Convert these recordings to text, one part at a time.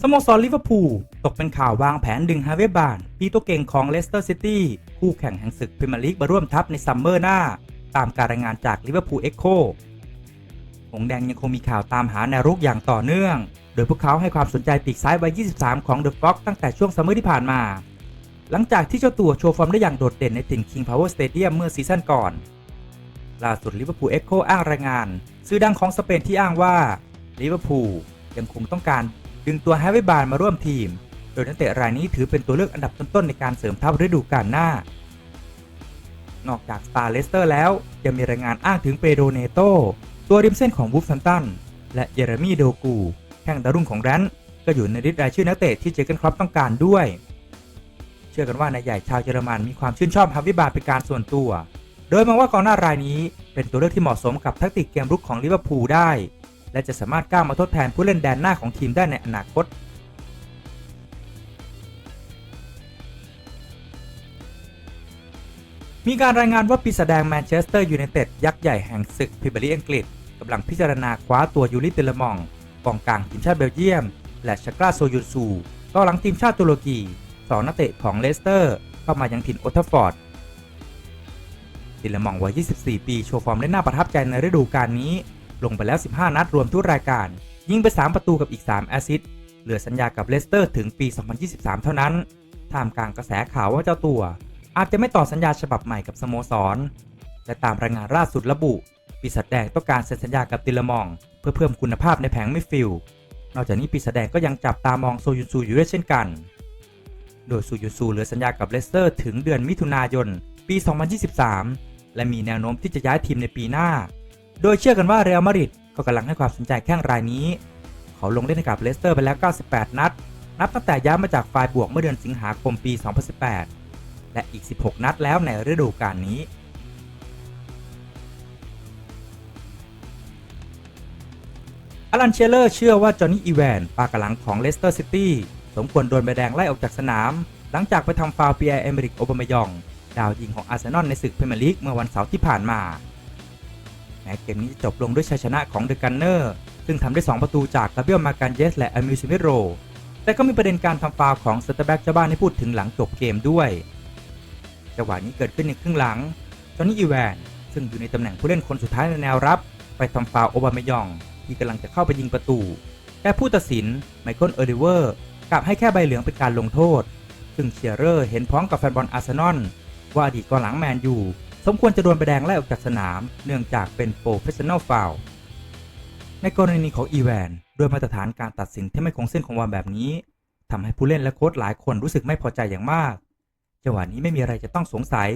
สโมสรลิเวอร์พูลตกเป็นข่าววางแผนดึงฮาเวบานปีตัวเก่งของเลสเตอร์ซิตี้คู่แข่งแห่งศึกพรีเมียร์ลีกมาร่วมทัพในซัมเมอร์หน้า ตามการรายงานจากลิเวอร์พูลเอ็กโคหงแดงยังคงมีข่าวตามหาแนวรุกอย่างต่อเนื่อง โดยพวกเขาให้ความสนใจปีกซ้ายวัย 23 ของเดอะฟ็อกตั้งแต่ช่วงซัมเมอร์ที่ผ่านมา หลังจากที่เจ้าตัวโชว์ฟอร์มได้อย่างโดดเด่นในถิ่น King Power Stadium เมื่อซีซั่นก่อนล่าสุดลิเวอร์พูลเอ็กโคอ้างรายงาน สื่อดังของสเปนที่อ้างว่าลิเวอร์พูลยังคงต้องการ ดึงตัวแฮร์รี่บาร์มาร่วมทีม โดยนักเตะรายนี้ถือเป็นตัวเลือกอันดับต้นๆในการเสริมทัพฤดูกาลหน้า นอกจากสตาร์เลสเตอร์แล้วยังมีรายงานอ้างถึงเปโดเนโตตัวริมเส้นของวูฟซัมตันและเยเรมีโดกูแห่งดารุ่งของแรนก็อยู่ในริดรายชื่อนักเตะที่เจอเกนครอปต้องการด้วย เชื่อกันว่านายใหญ่ชาวเยอรมันมีความชื่นชอบฮัมวิบาร์เป็นการส่วนตัว โดยมองว่ากองหน้ารายนี้เป็นตัวเลือกที่เหมาะสมกับแทักติกเกมรุกของลิเวอร์พูลได้ และจะสามารถก้าวมาทดแทนผู้เล่นแดนหน้าของทีมได้ในอนาคต มีการรายงานว่าปีศาจแดงแมนเชสเตอร์ยูไนเต็ดยักษ์ใหญ่แห่งศึกพรีเมียร์ลีกอังกฤษกำลังพิจารณาคว้าตัวยูริเตลมองกองกลางทีมชาติเบลเยียม และชากราโซยูซูก็หลังทีมชาติตุรกีสองนักเตะของเลสเตอร์ เข้ามายังถิ่นโอทัฟฟอร์ดติลมองวัย 24 ปี โชว์ฟอร์มได้น่าประทับใจในฤดูกาลนี้ ลงไปแล้ว 15 นัดรวมทุกรายการ ยิงไป 3 ประตูกับอีก 3 แอสซิสต์เหลือสัญญากับเลสเตอร์ถึงปี 2023 เท่านั้นท่ามกลางกระแสข่าวว่าเจ้าตัว อาจจะไม่ต่อสัญญาฉบับใหม่กับสโมสรและตามรายงานล่าสุดระบุ ปีศาจแดงต้องการเซ็นสัญญากับติเลมอง เพื่อเพิ่มคุณภาพในแผงไมิดฟิลนอกจากนี้ปีศาจแดงก็ยังจับตามองโซยุนซูอยู่ด้วยเช่นกัน โดยซูยุนซูเหลือสัญญากับเลสเตอร์ถึงเดือนมิถุนายน ปี 2023 และมีแนวโน้มที่จะย้ายทีมในปีหน้า โดยเชื่อกันว่าเรอัลมาดริดก็กำลังให้ความสนใจแข้งรายนี้ เขาลงเล่นให้กับเลสเตอร์ไปแล้ว 98 นัด นับตั้งแต่ย้ายมาจากฝ่ายบวกเมื่อเดือนสิงหาคมปี 2018 และอีก 16 นัดแล้วในฤดูกาลนี้อลันเชลเลอร์เชื่อว่าจอห์นนี่อีแวนปากหลังของเลสเตอร์ซิตี้สมควรโดนใบแดงไล่ออกจากสนาม หลังจากไปทำฟาวล์เปียเอเมริกโอบามายอง ดาวยิงของอาร์เซนอลในศึกพรีเมียร์ลีกเมื่อวันเสาร์ที่ผ่านมา แม้เกมนี้จะจบลงด้วยชัยชนะของเดอะกันเนอร์ซึ่งทำได้ 2 ประตูจากกาเบียลมาการเยสและอามิวซิเมโร แต่ก็มีประเด็นการทำฟาวของสเตอร์แบ็กเจ้าบ้านให้พูดถึงหลังจบเกมด้วยจังหวะนี้เกิดขึ้นในครึ่งหลังจอห์นนี่อีแวนซึ่งอยู่ในตำแหน่งผู้เล่นคนสุดท้ายในแนวรับ ไปทำฟาวโอบามายอง ที่กำลังจะเข้าไปยิงประตู แต่ผู้ตัดสินไมเคิลเออร์ดิเวอร์กลับให้แค่ใบเหลืองเป็นการลงโทษ ซึ่งเชียร์เรอร์เห็นพ้องกับแฟนบอลอาร์เซนอลว่าอดีตกองหลังแมนยู สมควรจะโดนใบแดงไล่ออกจากสนาม เนื่องจากเป็นโปรเฟชชั่นอลฟาวในกรณีของอีแวนด้วยมาตรฐานการตัดสินที่ไม่คงเส้นคงวาแบบนี้ทำให้ผู้เล่นและโค้ชหลายคนรู้สึกไม่พอใจอย่างมากจังหวะนี้ไม่มีอะไรจะต้องสงสัย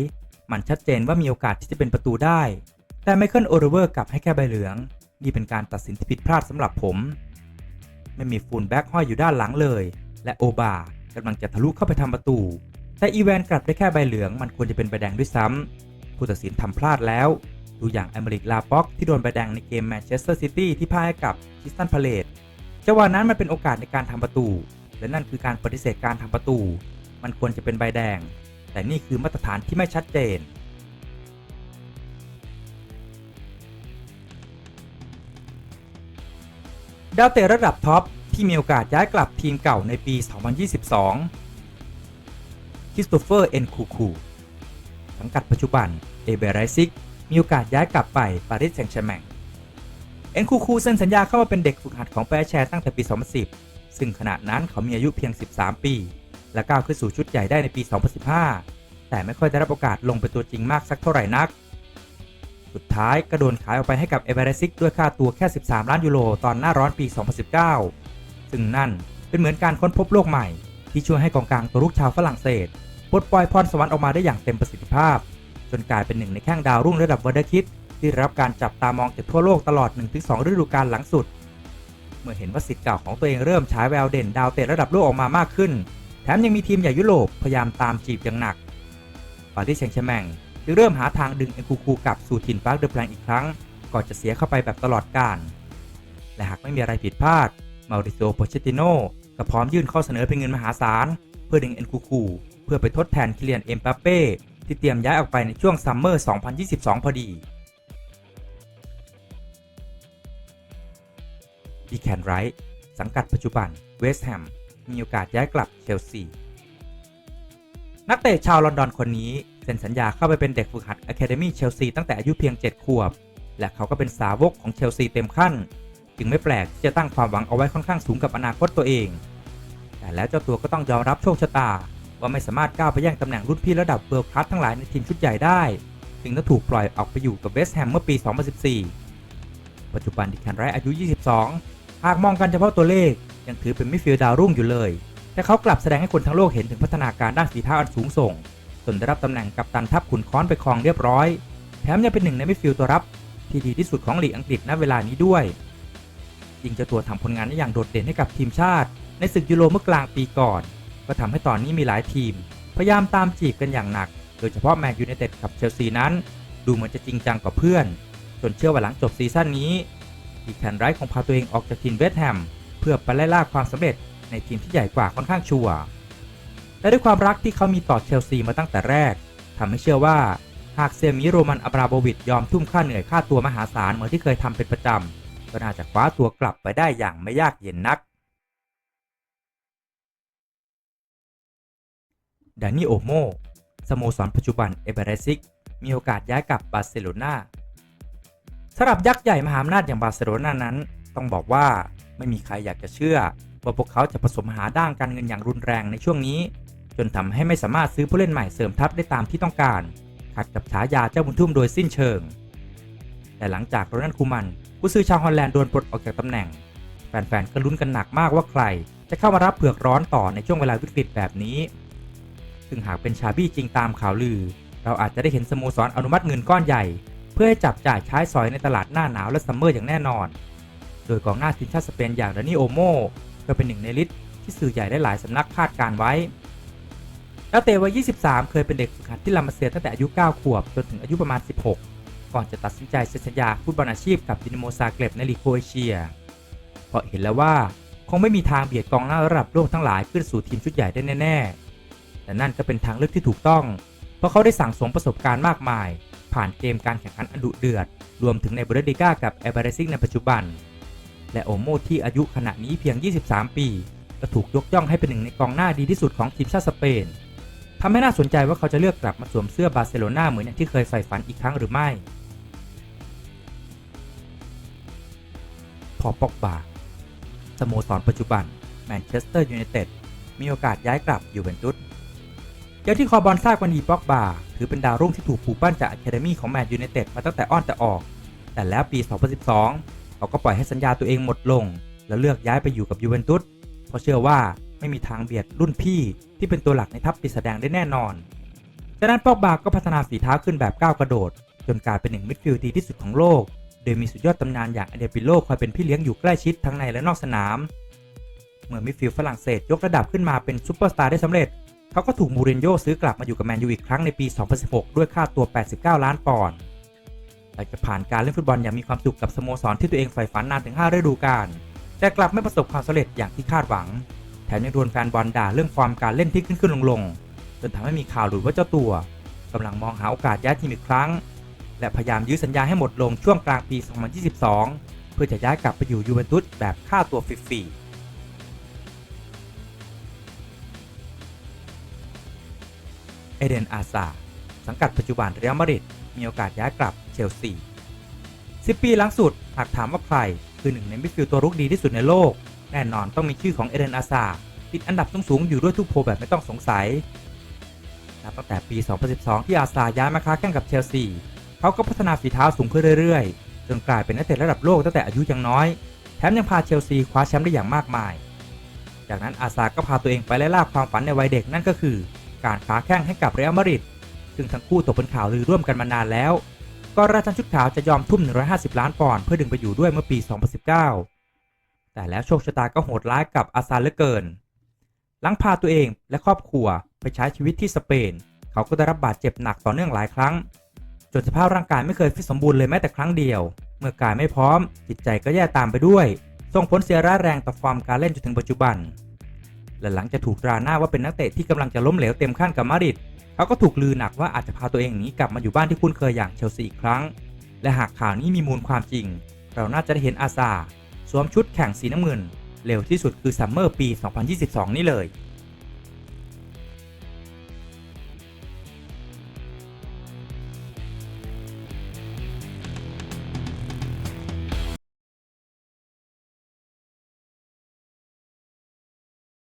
มันชัดเจนว่ามีโอกาสที่จะเป็นประตูได้ แต่ไมเคิลโอเรเวอร์กลับให้แค่ใบเหลือง นี่เป็นการตัดสินที่ผิดพลาดสำหรับผม ไม่มีฟูลแบ็กห้อยอยู่ด้านหลังเลย และโอบากำลังจะทะลุเข้าไปทำประตู แต่อีแวนกลับได้แค่ใบเหลือง มันควรจะเป็นใบแดงด้วยซ้ำ ผู้ตัดสินทำพลาดแล้ว ดูอย่างอเมริกลาป็อกที่โดนใบแดงในเกมแมนเชสเตอร์ซิตี้ที่พ่ายกับคริสตันพาเลตจังหวะนั้นมันเป็นโอกาสในการทำประตู และนั่นคือการปฏิเสธการทำประตู มันควรจะเป็นใบแดง แต่นี่คือมาตรฐานที่ไม่ชัดเจนดาวเตะระดับท็อปที่มีโอกาสย้ายกลับทีมเก่าในปี 2022 คริสโตเฟอร์ เอ็นคูคู สังกัดปัจจุบันเอเบไรซิกมีโอกาสย้ายกลับไปปารีสแซงต์แชร์แมงเอ็นคูคูเซ็นสัญญาเข้ามาเป็นเด็กฝึกหัดของแปรแชร์ตั้งแต่ปี 2010 ซึ่งขณะนั้นเขามีอายุเพียง 13 ปี และก้าวขึ้นสู่ชุดใหญ่ได้ในปี 2015 แต่ไม่ค่อยได้รับโอกาสลงเป็นตัวจริงมากสักเท่าไหร่นัก สุดท้ายก็โดนขายออกไปให้กับเอเวอเรซิกด้วยค่าตัวแค่ 13 ล้านยูโรตอนหน้าร้อนปี 2019 ซึ่งนั่นเป็นเหมือนการค้นพบโลกใหม่ที่ช่วยให้กองกลางตัวลูกชาวฝรั่งเศส ปลดปล่อยพรสวรรค์ออกมาได้อย่างเต็มประสิทธิภาพ จนกลายเป็นหนึ่งในแข้งดาวรุ่งระดับเวอร์เดคิดที่รับการจับตามองจากทั่วโลกตลอด 1-2 ฤดูกาลหลังสุด เมื่อเห็นว่าสิทธิ์เก่าของตัวเองเริ่มฉายแววเด่นดาวเตะระดับโลกออกมามากขึ้น แถมยังมีทีมใหญ่ยุโรปพยายามตามจีบอย่างหนักปารีสแซงต์แชร์แมงจึงเริ่มหาทางดึงเอ็นคูคูกลับสู่ถิ่นปาร์คเดอแพลงอีกครั้งก่อนจะเสียเข้าไปแบบตลอดกาลและหากไม่มีอะไรผิดพลาดมาริโซโปเชติโนก็พร้อมยื่นข้อเสนอเป็นเงินมหาศาล เพื่อดึงเอ็นคูคู พื่อไปทดแทนคิเลียนเอ็มบัปเป้ที่เตรียมย้ายออกไปในช่วงซัมเมอร์ 2022 พอดีดีแคนไรท์สังกัดปัจจุบันเวสต์แฮมมีโอกาสย้ายกลับเชลซีนักเตะชาวลอนดอนคนนี้เซ็นสัญญาเข้าไปเป็นเด็กฝึกหัดอะคาเดมี่เชลซีตั้งแต่อายุเพียง 7 ขวบ และเขาก็เป็นสาวกของเชลซีเต็มขั้น จึงไม่แปลกที่จะตั้งความหวังเอาไว้ค่อนข้างสูงกับอนาคตตัวเอง แต่แล้วเจ้าตัวก็ต้องยอมรับโชคชะตา ว่าไม่สามารถก้าวไปแย่งตำแหน่งรุ่นพี่ระดับเวิร์คคลาสทั้งหลายในทีมชุดใหญ่ได้ จึงต้องถูกปล่อยออกไปอยู่กับเวสต์แฮมเมื่อปี 2014 ปัจจุบันดิแคนไรอายุ 22 หากมองกันเฉพาะตัวเลข ยังถือเป็นมิดฟิลด์ดาวรุ่งอยู่เลย แต่เขากลับแสดงให้คนทั้งโลกเห็นถึงพัฒนาการด้านฝีเท้าอันสูงส่ง จนได้รับตำแหน่งกัปตันทัพขุนค้อนไปครองเรียบร้อย แถมยังเป็นหนึ่งในมิดฟิลด์ตัวรับที่ดีที่สุดของลีกอังกฤษณเวลานี้ด้วยยิ่งเจ้าตัวทำผลงานได้อย่างโดดเด่นให้กับทีมชาติ ในศึกยูโรเมื่อกลางปีก่อน ก็ทำให้ตอนนี้มีหลายทีม พยายามตามจีบกันอย่างหนัก โดยเฉพาะแมนยูไนเต็ดกับเชลซีนั้น ดูเหมือนจะจริงจังกว่าเพื่อน จนเชื่อว่าหลังจบซีซั่นนี้ดีแคนไรท์คงพาตัวเองออกจากทีมเวสต์แฮมเพื่อไปไล่ล่าความสำเร็จในทีมที่ใหญ่กว่าค่อนข้างชัวร์และด้วยความรักที่เขามีต่อเชลซีมาตั้งแต่แรกทำให้เชื่อว่าหากเซมิโรมันอับราโบวิชยอมทุ่มค่าเหนื่อยค่าตัวมหาศาลเหมือนที่เคยทำเป็นประจำก็น่าจะคว้าตัวกลับไปได้อย่างไม่ยากเย็นนัก ดานิโอโมสโมสรปัจจุบันเอเบเรซิกมีโอกาสย้ายกับบาร์เซโลนาสำหรับยักษ์ใหญ่มหาอำนาจอย่างบาร์เซโลนานั้น ต้องบอกว่าไม่มีใครอยากจะเชื่อ ว่าพวกเขาจะผสมหาด้านการเงินอย่างรุนแรงในช่วงนี้ จนทำให้ไม่สามารถซื้อผู้เล่นใหม่เสริมทัพได้ตามที่ต้องการ ขัดกับฉายาเจ้าบุญทุ่มโดยสิ้นเชิง แต่หลังจากโรนัลด์คูมัน ผู้ซื้อชาวฮอลแลนด์โดนปลดออกจากตำแหน่ง แฟนๆก็ลุ้นกันหนักมากว่าใคร จะเข้ามารับเผือกร้อนต่อในช่วงเวลาวิกฤตแบบนี้ ซึ่งหากเป็นชาบี้จริงตามข่าวลือ เราอาจจะได้เห็นสโมสรอนุมัติเงินก้อนใหญ่ เพื่อให้จับจ่ายใช้สอยในตลาดหน้าหนาวและซัมเมอร์อย่างแน่นอน โดยกองหน้าทีมชาติสเปนอย่างดานิโอโมก็เป็นหนึ่งในลิสต์ที่สื่อใหญ่ได้หลายสำนักคาดการไว้แล้วเตวัย 23 เคยเป็นเด็กฝึกหัดที่ลามาเซียตั้งแต่อายุ 9 ขวบ จนถึงอายุประมาณ 16 ก่อนจะตัดสินใจเซ็นสัญญาฟุตบอลอาชีพกับดินโมซาเกร็บในลีกโครเอเชีย เพราะเห็นแล้วว่าคงไม่มีทางเบียดกองหน้าระดับโลกทั้งหลายขึ้นสู่ทีมชุดใหญ่ได้แน่ๆ แต่นั่นก็เป็นทางเลือกที่ถูกต้อง เพราะเขาได้สั่งสมประสบการณ์มากมาย ผ่านเกมการแข่งขันอันดุเดือด รวมถึงในบุนเดิก้ากับเอเบเรซิกในปัจจุบัน และโอโมที่อายุขณะนี้เพียง 23 ปี ก็ถูกยกย่องให้เป็นหนึ่งในกองหน้าดีที่สุดของทีมชาติสเปนทำให้น่าสนใจว่าเขาจะเลือกกลับมาสวมเสื้อบาร์เซโลนาเหมือนอย่างที่เคยใฝ่ฝันอีกครั้งหรือไม่ พอปอกบาสโมสรปัจจุบันแมนเชสเตอร์ยูไนเต็ดมีโอกาสย้ายกลับยูเวนตุส อย่างที่คอบอลทราบวันดีปอกบาถือเป็นดาวรุ่งที่ถูกปลูกปั้นจากอะคาเดมี่ของแมนยูไนเต็ดมาตั้งแต่อ้อนแต่ออก แต่แล้วปี 2012 เขาก็ปล่อยให้สัญญาตัวเองหมดลง แล้วเลือกย้ายไปอยู่กับยูเวนตุสเพราะเชื่อว่าไม่มีทางเบียดรุ่นพี่ที่เป็นตัวหลักในทัพปีศาจแดงได้แน่นอนจากนั้นปอกบาก็พัฒนาฝีเท้าขึ้นแบบก้าวกระโดด จนกลายเป็นหนึ่งมิดฟิลด์ดีที่สุดของโลก โดยมีสุดยอดตำนานอย่างอเดปิโลคอยเป็นพี่เลี้ยงอยู่ใกล้ชิดทั้งในและนอกสนาม เมื่อมิดฟิลด์ฝรั่งเศสยกระดับขึ้นมาเป็นซูเปอร์สตาร์ได้สำเร็จ เขาก็ถูกมูรินโญ่ซื้อกลับมาอยู่กับแมนยูอีกครั้งในปี 2016 ด้วยค่าตัว 89 ล้านปอนด์หลังจากผ่านการเล่นฟุตบอลอย่างมีความสุขกับสโมสรที่ตัวเองใฝ่ฝันนานถึง 5 ฤดูกาล แต่กลับไม่ประสบความสำเร็จอย่างที่คาดหวัง แถมยังโดนแฟนบอลด่าเรื่องความการเล่นที่ขึ้นขึ้นลงลงๆจนทำให้มีข่าวหลุดว่าเจ้าตัวกำลังมองหาโอกาสย้ายทีมอีกครั้ง และพยายามยื้อสัญญาให้หมดลงช่วงกลางปี 2022 เพื่อจะย้ายกลับไปอยู่ยูเวนตุสแบบค่าตัวฟรีๆ เอเดนอาซาสังกัดปัจจุบันเรอัลมาดริดมีโอกาสย้ายกลับเชลซี10ปีหลังสุดหากถามว่าใคร คือหนึ่งในมิดฟิลด์ตัวรุกดีที่สุดในโลก แน่นอนต้องมีชื่อของเอเดนอาซาติดอันดับสูงๆอยู่ด้วยทุกโพแบบไม่ต้องสงสัยนับตั้งแต่ปี 2012 ที่อาซาย้ายมาค้าแข่งกับเชลซีเขาก็พัฒนาฝีเท้าสูงขึ้นเรื่อยๆ จนกลายเป็นนักเตะระดับโลกตั้งแต่อายุยังน้อย แถมยังพาเชลซีคว้าแชมป์ได้อย่างมากมาย จากนั้นอาซาก็พาตัวเองไปไล่ล่าความฝันในวัยเด็กนั่นก็คือ การค้าแข่งให้กับเรอัลมาดริดซึ่งทั้งคู่ตกเป็นข่าวลือร่วมกันมานานแล้วก็ราชันชุดขาวจะยอมทุ่ม 150 ล้านปอนด์เพื่อดึงไปอยู่ด้วยเมื่อปี 2019 แต่แล้วโชคชะตาก็โหดร้ายกับอาซาเหลือเกิน หลังพาตัวเองและครอบครัวไปใช้ชีวิตที่สเปน เขาก็ได้รับบาดเจ็บหนักต่อเนื่องหลายครั้ง จนสภาพร่างกายไม่เคยฟิตสมบูรณ์เลยแม้แต่ครั้งเดียว เมื่อกายไม่พร้อม จิตใจก็แย่ตามไปด้วย ส่งผลเสียร้ายแรงต่อฟอร์มการเล่นจนถึงปัจจุบัน และหลังจะถูกตราหน้าว่าเป็นนักเตะที่กำลังจะล้มเหลวเต็มขั้นกับมาดริดเขาก็ถูกลือหนักว่าอาจจะพาตัวเองหนีกลับมาอยู่บ้านที่คุ้นเคยอย่างเชลซีอีกครั้ง และหากข่าวนี้มีมูลความจริง เราน่าจะได้เห็นอาซาสวมชุดแข่งสีน้ำเงิน เร็วที่สุดคือซัมเมอร์ปี 2022 นี่เลย